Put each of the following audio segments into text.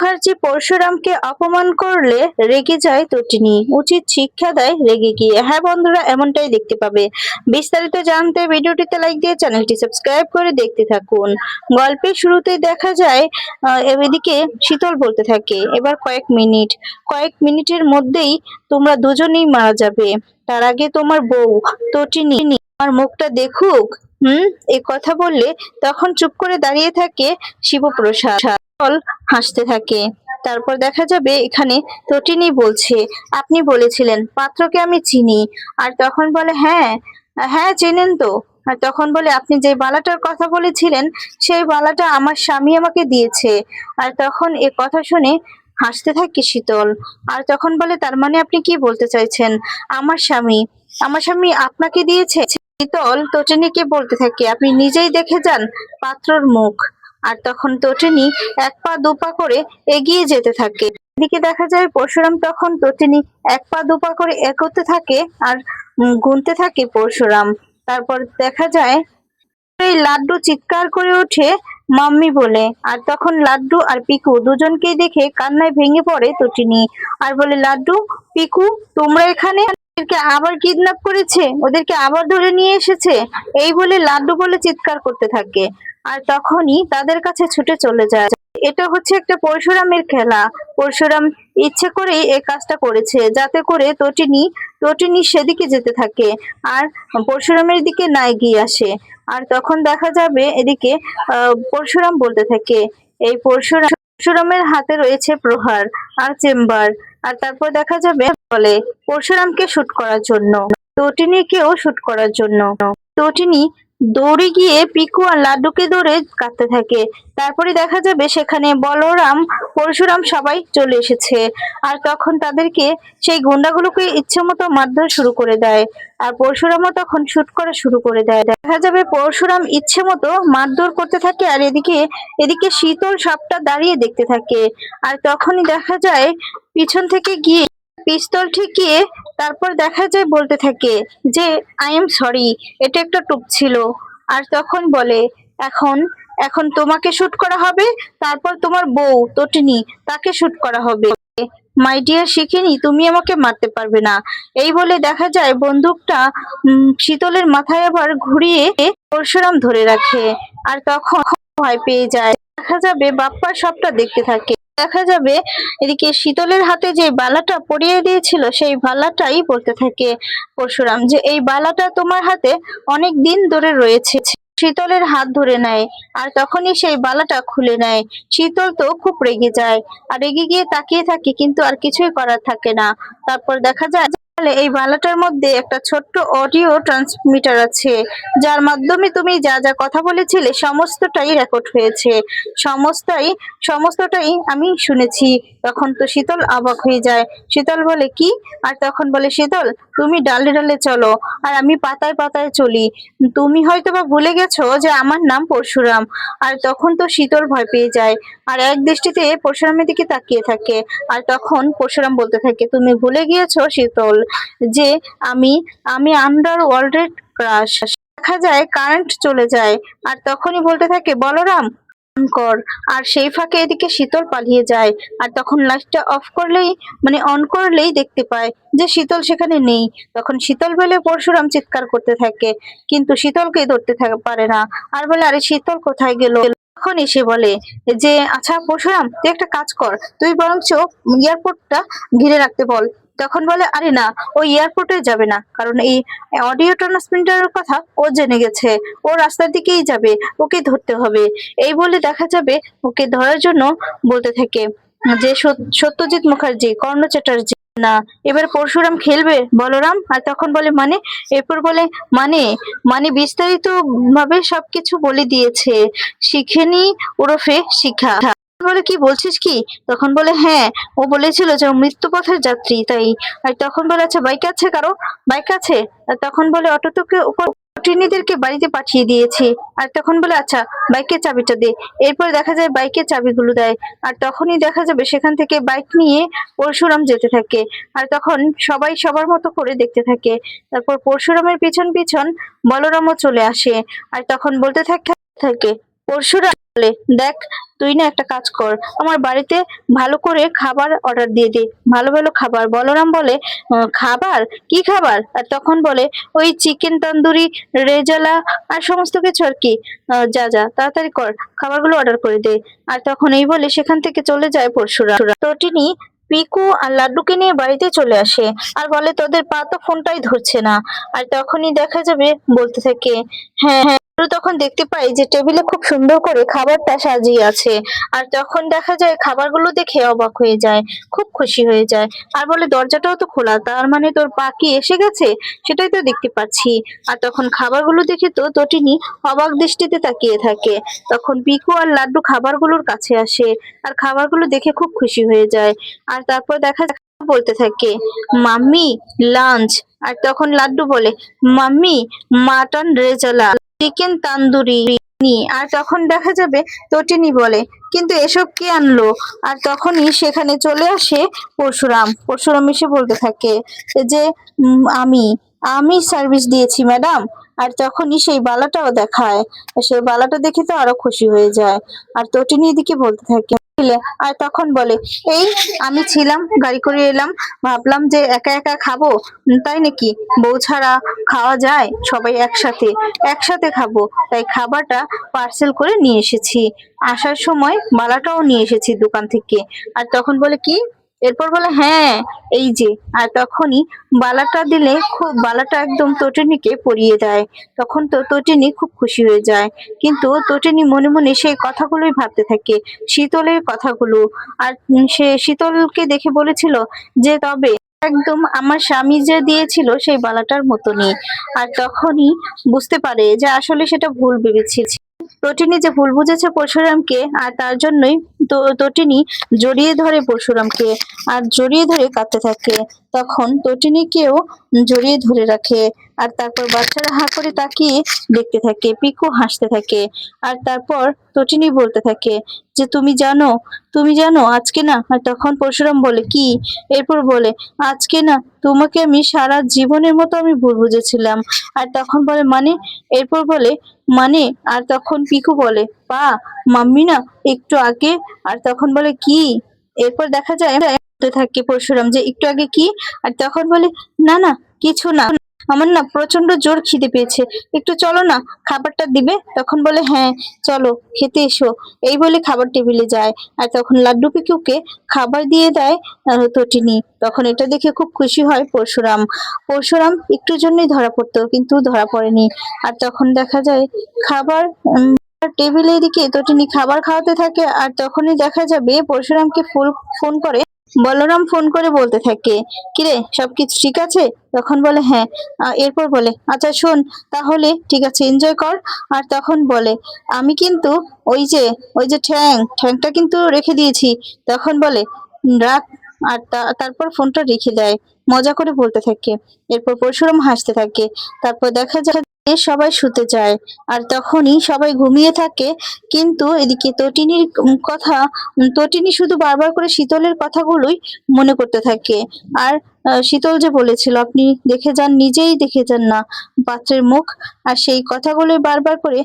মুখার্জি পরশুরামকে অপমান করলে রেগে যায় তটিনী। উচিত শিক্ষা দেয় রেগে গিয়ে। হ্যাঁ বন্ধুরা, এমনটাই দেখতে পাবে। বিস্তারিত জানতে ভিডিওটিতে লাইক দিয়ে চ্যানেলটি সাবস্ক্রাইব করে দেখতে থাকুন। গল্পের শুরুতেই দেখা যায় এদিকে শীতল বলতে থাকে, এবার কয়েক মিনিট। কয়েক মিনিটের মধ্যেই তোমরা দুজনেই মারা যাবে। তার আগে তোমার বউ। তটিনী আমার মুখটা দেখুক। হুম? এ কথা বললে তখন চুপ করে দাঁড়িয়ে থাকে শিবপ্রসাদ। হাসতে থাকে। তারপর দেখা যাবে এখানে তটিনী বলছে, আপনি বলেছিলেন পাত্রকে আমি চিনি। আর তখন বলে হ্যাঁ হ্যাঁ চেনেন তো। আর তখন বলে, আপনি যে বালাটার কথা বলেছিলেন, সেই বালাটা আমার স্বামী আমাকে দিয়েছে। আর তখন এ কথা শুনে হাসতে থাকে শীতল। আর তখন বলে, তার মানে আপনি কি বলতে চাইছেন? আমার স্বামী আমার স্বামী আপনাকে দিয়েছে? শীতল তটিনীকে বলতে থাকে, আপনি নিজেই দেখে যান পাত্রর মুখ। আর তখন তটিনী এক পা দু পা করে এগিয়ে যেতে থাকে। এদিকে দেখা যায় পরশুরাম তখন তটিনী এক পা দুপা করে এগোতে থাকে আর গুনতে থাকে পরশুরাম। তারপর দেখা যায় এই লাড্ডু চিৎকার করে ওঠে মাম্মি বলে। আর তখন লাড্ডু আর পিকু দুজনকেই দেখে কান্নায় ভেঙে পড়ে তটিনী। আর বলে, লাড্ডু, পিকু, তোমরা এখানে? ওদেরকে আবার কিডন্যাপ করেছে, ওদেরকে আবার ধরে নিয়ে এসেছে। এই বলে লাড্ডু বলে চিৎকার করতে থাকে। আর তখনই তাদের কাছে ছুটে চলে যায়। এটা হচ্ছে একটা পরশুরামের খেলা। পরশুরাম ইচ্ছে করেই এই কাজটা করেছে, যাতে করে তটিনী তটিনী সেদিকে যেতে থাকে আর পরশুরামের দিকে না এগিয়ে আসে। আর তখন দেখা যাবে এদিকে পরশুরাম বলতে থাকে, এই পরশুরাম, পরশুরামের হাতে রয়েছে প্রহার আর চেম্বার। আর তারপর দেখা যাবে বলে পরশুরামকে শুট করার জন্য। তটিনীকেও শুট করার জন্য। তটিনী দৌড়ে গিয়ে পিকু আর লাড্ডুকে ধরে কাঁদতে থাকে। তারপরে দেখা যাবে সেখানে বলরাম, পরশুরাম সবাই চলে এসেছে। আর তখন তাদেরকে সেই গুন্ডাগুলোকে ইচ্ছে মতো মারধর শুরু করে দেয়। আর পরশুরামও তখন শুট করা শুরু করে দেয়। দেখা যাবে পরশুরাম ইচ্ছে মতো মারধর করতে থাকে আর এদিকে এদিকে শীতল সাপটা দাঁড়িয়ে দেখতে থাকে। আর তখনই দেখা যায় পিছন থেকে গিয়ে পিস্তল ঠেকিয়ে তারপর দেখা যায় বলতে থাকে যে আই এম সরি এটা একটা টুক ছিল। আর তখন বলে, এখন এখন তোমাকে শুট করা হবে, তারপর তোমার বউ তটিনী তাকে শুট করা হবে। মাই ডিয়ার শিখিনি, তুমি আমাকে মারতে পারবে না। এই বলে দেখা যায় বন্দুকটা শীতলের মাথায় আবার ঘুরিয়ে পরশুরাম ধরে রাখে। আর তখন ভয় পেয়ে যায়। দেখা যাবে বাপ্পা সবটা দেখতে থাকে। দেখা যাবে এদিকে শীতলের হাতে যে বালাটা পরিয়ে দিয়েছিল, সেই বালাটাই বলতে থাকে পরশুরাম যে এই বালাটা তোমার হাতে অনেক দিন ধরে রয়েছে। শীতলের হাত ধরে নেয় আর তখনই সেই বালাটা খুলে নেয়। শীতল তো খুব রেগে যায় আর রেগে গিয়ে তাকিয়ে থাকে, কিন্তু আর কিছুই করার থাকে না। তারপর দেখা যায় তাহলে এই বালাটার মধ্যে একটা ছোট্ট অডিও ট্রান্সমিটার আছে, যার মাধ্যমে তুমি যা যা কথা বলেছিলে সমস্তটাই রেকর্ড হয়েছে। সমস্তটাই সমস্তটাই আমি শুনেছি। তখন তো শীতল অবাক হয়ে যায়। শীতল বলে, কি? আর তখন বলে, শীতল, তুমি ডালে ডালে চলো, আর আমি পাতায় পাতায় চলি। তুমি হয়তো বা ভুলে গেছো যে আমার নাম পরশুরাম। আর তখন তো শীতল ভয় পেয়ে যায়। আর এক দৃষ্টিতে পরশুরামের দিকে তাকিয়ে থাকে। আর তখন পরশুরাম বলতে থাকে, তুমি ভুলে গিয়েছো, শীতল? যে আমি আমি আন্ডার ওয়ার্ল্ডের ক্রাশ দেখা যায় কারেন্ট চলে যায়, আর তখনই বলতে থাকে, বলরাম কর। আর সেই ফাঁকে এদিকে শীতল পালিয়ে যায়, আর তখন লাইটটা অফ করলেই মানে অন করলেই দেখতে পায় যে শীতল সেখানে নেই। তখন শীতল বলে, পরশুরাম চিৎকার করতে থাকে, কিন্তু শীতলকে ধরতে পারে না। আর বলে, আরে শীতল কোথায় গেল? তখন এসে বলে যে আচ্ছা পরশুরাম, তুই একটা কাজ কর, তুই বরঞ্চ এয়ারপোর্টটা ঘিরে রাখতে বল। তখন বলে, আরে না, ও এয়ারপোর্টে যাবে না। কারণ এই অডিও ট্রান্সমিটারের কথা ও জেনে গেছে। ও রাস্তার দিকেই যাবে ওকে ধরতে হবে। এই বলে দেখা যাবে ওকে ধরার জন্য বলতে থাকে যে, সত- সত্যজিৎ মুখার্জি, কর্ণ চ্যাটার্জি, না, এবার পরশুরাম খেলবে? বলরাম, আর তখন বলে মানে? এরপর বলে মানে মানে বিস্তারিত ভাবে সবকিছু বলে দিয়েছে। শিখেনি ওরফে শিখা। বলে, কি বলছিস কি? তখন বলে হ্যাঁ ও বলেছিল যে মৃত্যু পথের যাত্রী, তাই আর তখন বলে আচ্ছা বাইক আছে কারও? বাইক আছে? আর তখন বলে অটো তোকে ট্রেনিদেরকে বাড়িতে পাঠিয়ে দিয়েছি। আর তখন বলে আচ্ছা বাইকের চাবিটা দে। এরপর দেখা যায় বাইকের চাবিগুলো দেয়। আর তখনই দেখা যাবে সেখান থেকে বাইক নিয়ে পরশুরাম যেতে থাকে। আর তখন সবাই সবার মতো করে দেখতে থাকে। তারপর পরশুরামের পিছন পিছন বলরামও চলে আসে। আর তখন বলতে থাকে থাকে, পরশুরাম বলে দেখ, তুই না একটা কাজ কর। আমার বাড়িতে ভালো করে খাবার অর্ডার দিয়ে দে। ভালো ভালো খাবার। বলরাম বলে খাবার? কি খাবার? আর তখন বলে, ওই চিকেন তন্দুরি রেজালা আর সমস্ত কিছু আর কি। যা যা, তাড়াতাড়ি কর। খাবারগুলো অর্ডার করে দে। আর তখন এই বলে সেখান থেকে চলে যায় পরশুরা। তটিনী পিকু আর লাড্ডুকে নিয়ে বাড়িতে চলে আসে। আর বলে, তোদের পা তো ফোনটাই ধরছে না। আর তখনই দেখা যাবে বলতে থাকে হ্যাঁ হ্যাঁ তখন দেখতে পাই যে টেবিলে খুব সুন্দর করে খাবারটা সাজিয়ে আছে। আর তখন দেখা যায় খাবারগুলো দেখে অবাক হয়ে যায়, খুব খুশি হয়ে যায়। আর বলে, দরজাটাও তো খোলা, তার মানে তোর পাখি এসে গেছে? সেটাই তো দেখতে পাচ্ছি। আর তখন খাবারগুলো দেখে তো তটিনী অবাক দৃষ্টিতে তাকিয়ে থাকে। তখন পিকু আর লাড্ডু খাবারগুলোর কাছে আসে আর খাবারগুলো দেখে খুব খুশি হয়ে যায়। আর তারপর দেখা বলতে থাকে, মাম্মি লাঞ্চ আর তখন লাড্ডু বলে, mummy mutton rezala chicken tandoori নি। আর তখন দেখা যাবে, তটিনি বলে, কিন্তু এসব কে আনলো? আর তখনই সেখানে চলে আসে পরশুরাম। পরশুরাম এসে বলতে থাকে যে আমি আমি সার্ভিস দিয়েছি, ম্যাডাম। আর তখনই সেই বালাটাও দেখায়। আর সেই বালাটা দেখে তো আরও খুশি হয়ে যায়। আর তটিনী এদিকে বলতে থাকে? আর তখন বলে, এই আমি ছিলাম, গাড়ি করে এলাম। ভাবলাম যে একা একা খাব? তাই নাকি? বউ ছাড়া খাওয়া যায়? সবাই একসাথে একসাথে খাব। তাই খাবারটা পার্সেল করে নিয়ে এসেছি। আসার সময় মালাটাও নিয়ে এসেছি দোকান থেকে। আর তখন বলে, কি? এরপর বলে হ্যাঁ এই যে। আর তখনই বালাটা দিলে খুব, বালাটা একদম তটিনীকে পরিয়ে দেয়। তখন তো তটিনী খুব খুশি হয়ে যায়। কিন্তু তটিনী মনে মনে সেই কথাগুলোই ভাবতে থাকে, শীতলের কথাগুলো। আর সে শীতলকে দেখে বলেছিল যে, তবে একদম আমার স্বামী যে দিয়েছিল সেই বালাটার মতনই। আর তখনই বুঝতে পারে যে আসলে সেটা ভুল ভেবেছিল। তটিনী যে ভুল বুঝেছে পরশুরামকে আর তার জন্যই তটিনী জড়িয়ে ধরে পরশুরামকে, আর জড়িয়ে ধরে কাঁদতে থাকে। তখন তটিনীকেও জড়িয়ে ধরে রাখে। আর তারপর বাচ্চারা হা করে তাকিয়ে দেখতে থাকে, পিকু হাসতে থাকে। আর তারপর তটিনী বলতে থাকে যে, তুমি জানো তুমি জানো, আজকে না? আর তখন পরশুরাম বলে, কি? এরপর বলে, আজকে না, তোমাকে আমি সারা জীবনের মতো আমি ভুল বুঝেছিলাম। আর তখন বলে মানে? এরপর বলে মানে? আর তখন পিকু বলে, পা, মাম্মি না, একটু আগে। আর তখন বলে, কি? এরপর দেখা যায় বলতে থাকে পরশুরাম যে একটু আগে কি? আর তখন বলে, না না, কিছু না। আমার না প্রচণ্ড জোর খিদে পেয়েছে। একটু চলো না, খাবারটা দিবে? তখন বলে হ্যাঁ চলো, খেতে এসো। এই বলে খাবার টেবিলে যায়। আর তখন লাড্ডু পিকুকে খাবার দিয়ে দেয় তটিনী। তখন এটা দেখে খুব খুশি হয় পরশুরাম। পরশুরাম একটুর জন্যই ধরা পড়তো, কিন্তু ধরা পড়েনি। আর তখন দেখা যায়, খাবার টেবিলের দিকে তটিনী খাবার খাওয়াতে থাকে। আর তখনই দেখা যাবে পরশুরামকে ফুল, ফোন করে বলরাম ফোন করে বলতে থাকে, কিরে, সব কিছু ঠিক আছে? তখন বলে হ্যাঁ। এরপর বলে আচ্ছা শোন, তাহলে ঠিক আছে এনজয় কর। আর তখন বলে, আমি কিন্তু ওই যে ওই যে ঠ্যাং, ঠ্যাংটা কিন্তু রেখে দিয়েছি। তখন বলে, রাখ। আর তারপর ফোনটা রেখে দেয়, মজা করে বলতে থাকে। এরপর পরশুরাম হাসতে থাকে। তারপর দেখা যায় সবাই শুতে যায়। আর তখনই সবাই ঘুমিয়ে থাকে। কিন্তু এদিকে তটিনীর কথা তটিনী শুধু বারবার করে শীতলের কথাগুলোই মনে করতে থাকে। আর শীতল যে বলেছিল, আপনি দেখে যান, নিজেই দেখে যান না পাত্রের মুখ। আর সেই কথাগুলোই বারবার করে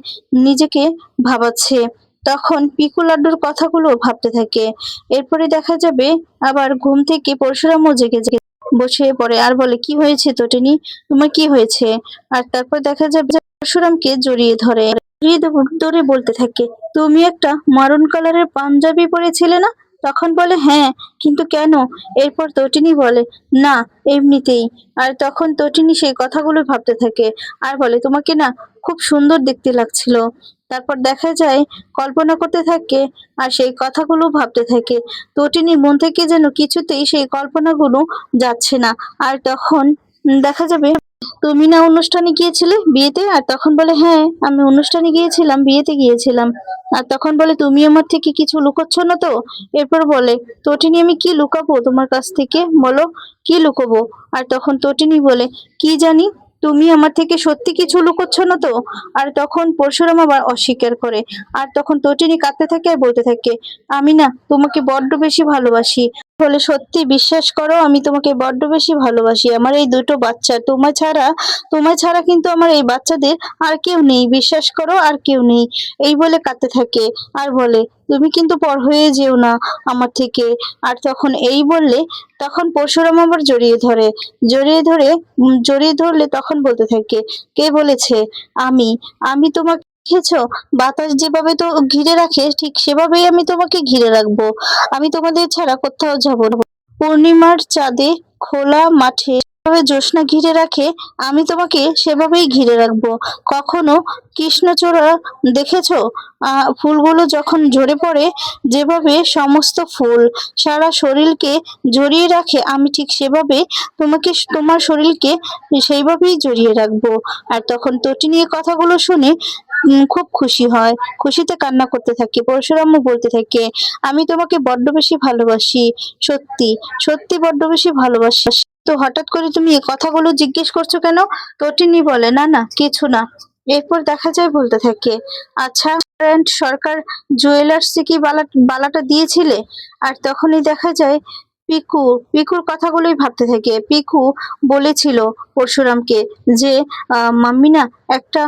নিজেকে ভাবাচ্ছে। তখন পিকু লাড্ডুর কথাগুলো ভাবতে থাকে। এরপরে দেখা যাবে আবার ঘুম থেকে পরশুরামও জেগে জেগে বসে পড়ে আর বলে, কি হয়েছে তটিনী তোমার কি হয়েছে? আর তারপর দেখা যাবে পরশুরামকে জড়িয়ে ধরে। জড়িয়ে ধরে বলতে থাকে, তুমি একটা মারুন কালারের পাঞ্জাবি পরেছিলে না? তখন বলে হ্যাঁ কিন্তু কেন? এরপর তটিনী বলে, না, এমনিতেই। আর তখন তটিনী সেই কথাগুলো ভাবতে থাকে। আর বলে, তোমাকে না খুব সুন্দর দেখতে লাগছিল। তারপর দেখা যায়, কল্পনা করতে থাকে আর সেই কথাগুলো ভাবতে থাকে। তটিনীর মন থেকে যেন কিছুতেই সেই কল্পনাগুলো যাচ্ছে না। আর তখন দেখা যাবে তুমি না অনুষ্ঠানে গিয়েছিলে বিয়েতে? আর তখন বলে হ্যাঁ আমি অনুষ্ঠানে গিয়েছিলাম, বিয়েতে গিয়েছিলাম। আর তখন বলে, তুমি আমার থেকে কিছু লুকোচ্ছ না তো? এরপর বলে, তটিনী আমি কি লুকাবো তোমার কাছ থেকে? বলো, কি লুকোবো? আর তখন তটিনী বলে, কি জানি, তুমি আমার থেকে সত্যি কিছু লুকোচ্ছ না তো? আর তখন পরশুরাম আবার অস্বীকার করে। আর তখন তটিনী কাঁদতে থাকে আর বলতে থাকে, আমি না, তোমাকে বড্ড বেশি ভালোবাসি। বলে সত্যি বিশ্বাস করো, আমি তোমাকে বড্ড বেশি ভালোবাসি। আমার এই দুটো বাচ্চা তোমার ছাড়া তোমার ছাড়া কিন্তু আমার এই বাচ্চাদের আর কেউ নেই। বিশ্বাস করো, আর কেউ নেই। এই বলে কাঁদতে থাকে। আর বলে, তুমি কিন্তু পর হয়ে যেও না আমার থেকে। আর তখন এই বললে, তখন পরশুরাম আবার জড়িয়ে ধরে। জড়িয়ে ধরে জড়িয়ে ধরলে তখন বলতে থাকে, কে বলেছে আমি? আমি তোমাকে দেখেছ? বাতাস যেভাবে তো ঘিরে রাখে, ঠিক সেভাবেই আমি তোমাকে ঘিরে রাখব। আমি তোমাদের ছাড়া কোথাও যাব না। পূর্ণিমার চাঁদে খোলা মাঠে যেভাবে জ্যোৎস্না ঘিরে রাখে, আমি তোমাকে সেভাবেই ঘিরে রাখব। কখনো কৃষ্ণচূড়া দেখেছ? ফুলগুলো যখন ঝরে পড়ে, যেভাবে সমস্ত ফুল সারা শরীরকে জড়িয়ে রাখে, আমি ঠিক সেভাবে তোমাকে, তোমার শরীরকে সেইভাবেই জড়িয়ে রাখব। আর তখন তটিনীর কথাগুলো শুনে খুব খুশি হয়। খুশিতে কান্না করতে থাকে, পরশুরামও বলতে থাকে, আমি তোমাকে বড্ড বেশি ভালোবাসি, সত্যি সত্যি বড্ড বেশি ভালোবাসি। তো হঠাৎ করে তুমি এই কথাগুলো জিজ্ঞেস করছ কেন? তটিনী বলে, না না, কিছু না। এরপর দেখা যায় বলতে থাকে আচ্ছা সরকার জুয়েলার্সে কি বালা, বালাটা দিয়েছিলে? আর তখনই দেখা যায় পিকু, পিকুর কথাগুলোই ভাবতে থাকে। পিকু বলেছিল পরশুরামকে যে মাম্মিনা একটা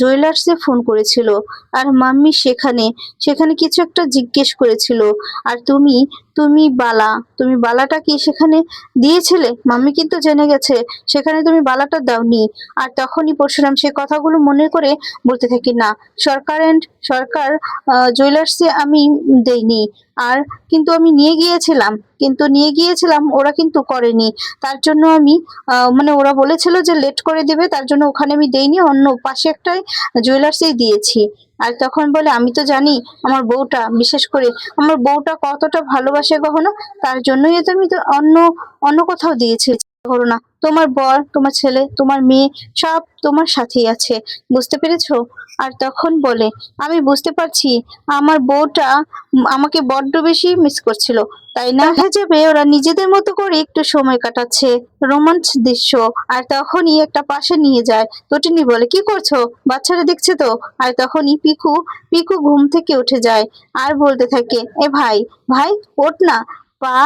জুয়েলার্সে ফোন করেছিল। আর মাম্মি সেখানে সেখানে কিছু একটা জিজ্ঞেস করেছিল। আর তুমি তুমি বালা, তুমি বালাটা কি সেখানে দিয়েছিলে? মাম্মি কিন্তু জেনে গেছে, সেখানে তুমি বালাটা দাওনি। আর তখনই পরশুরাম সে কথাগুলো মনে করে বলতে থাকি, না, সরকার এন্ড সরকার জুয়েলার্সে আমি দেইনি। আর কিন্তু আমি নিয়ে গিয়েছিলাম, কিন্তু নিয়ে গিয়েছিলাম ওরা কিন্তু করেনি। তার জন্য আমি মানে ওরা বলেছিল যে লেট করে দেবে, তার জন্য ওখানে আমি দেইনি, অন্য পাশে একটাই জুয়েলার্সেই দিয়েছি। আর তখন বলে, আমি তো জানি আমার বউটা, বিশেষ করে আমার বউটা কতটা ভালোবাসে কখনো তার জন্যই তো আমি তো অন্য অন্য কোথাও দিয়েছি। করো না। তোমার বর, তোমার ছেলে, তোমার মেয়ে সব তোমার সাথেই আছে। বুঝতে পেরেছ? আর তখন বলে, আমি বুঝতে পারছি, আমার বউটা আমাকে বড্ড বেশি মিস করছিল। তাই না? যাবে ওরা নিজেদের মতো করে একটু সময় কাটাচ্ছে। রোমাঞ্চ দৃশ্য। আর তখনই একটা পাশে নিয়ে যায়। তটিনী বলে, কি করছ? বাচ্চারা দেখছে তো? আর তখনই পিকু পিকু ঘুম থেকে উঠে যায়। আর বলতে থাকে, এ ভাই ভাই, ওঠ না। পা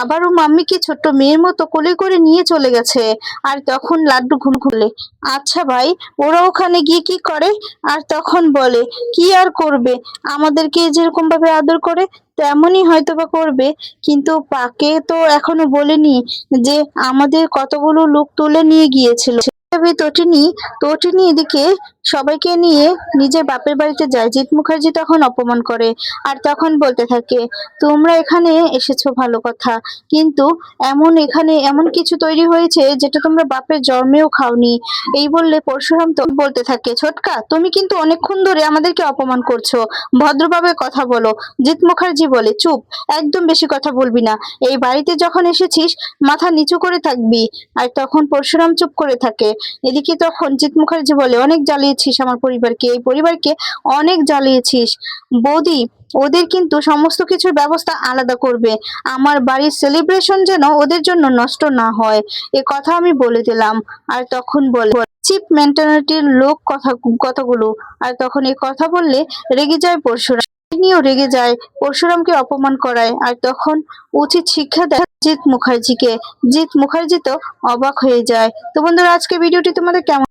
আবারও মাম্মিকে ছোট্ট মেয়ের মতো কোলে করে নিয়ে চলে গেছে। আর তখন লাড্ডু ঘুম খুলে আচ্ছা ভাই, ওরা ওখানে গিয়ে কি করে? আর তখন বলে, কি আর করবে? আমাদেরকে যেরকম ভাবে আদর করে, তেমনই হয়তো বা করবে। কিন্তু পাকে তো এখনও বলেনি যে আমাদের কতগুলো লোক তুলে নিয়ে গিয়েছিল। তবে তটিনী তটিনী এদিকে সবাইকে নিয়ে নিজের বাপের বাড়িতে যায়। জিৎ মুখার্জি তখন অপমান করে আর তখন বলতে থাকে, তোমরা এখানে এসেছ ভালো কথা, কিন্তু এমন এখানে এমন কিছু তৈরি হয়েছে যেটা তোমরা বাপের জন্মেও খাওনি। এই বললে পরশুরাম তো বলতে থাকে, ছোটকা, তুমি কিন্তু অনেকক্ষণ ধরে আমাদেরকে অপমান করছ। ভদ্রভাবে কথা বলো। জিৎ মুখার্জি বলে, চুপ, একদম বেশি কথা বলবি না। এই বাড়িতে যখন এসেছিস, মাথা নিচু করে থাকবি। আর তখন পরশুরাম চুপ করে থাকে। এদিকে তখন জিৎ মুখার্জি বলে, অনেক জ্বালিয়েছিস আমার পরিবারকে, এই পরিবারকে অনেক জ্বালিয়েছিস। বৌদি, ওদের কিন্তু সমস্ত কিছুর ব্যবস্থা আলাদা করবে। আমার বাড়ির সেলিব্রেশন যেন ওদের জন্য নষ্ট না হয়। এ কথা আমি বলে দিলাম। আর তখন বলে চিপ মেন্টালিটির লোক কথা, কথাগুলো। আর তখন এই কথা বললে রেগে যায় পরশুরাম। নিয়েও রেগে যায়, পরশুরামকে অপমান করায়। আর তখন উচিত শিক্ষা দেয় জিৎ মুখার্জিকে। জিৎ মুখার্জি তো অবাক হয়ে যায়। তো বন্ধুরা আজকে ভিডিওটি তোমাদের কেমন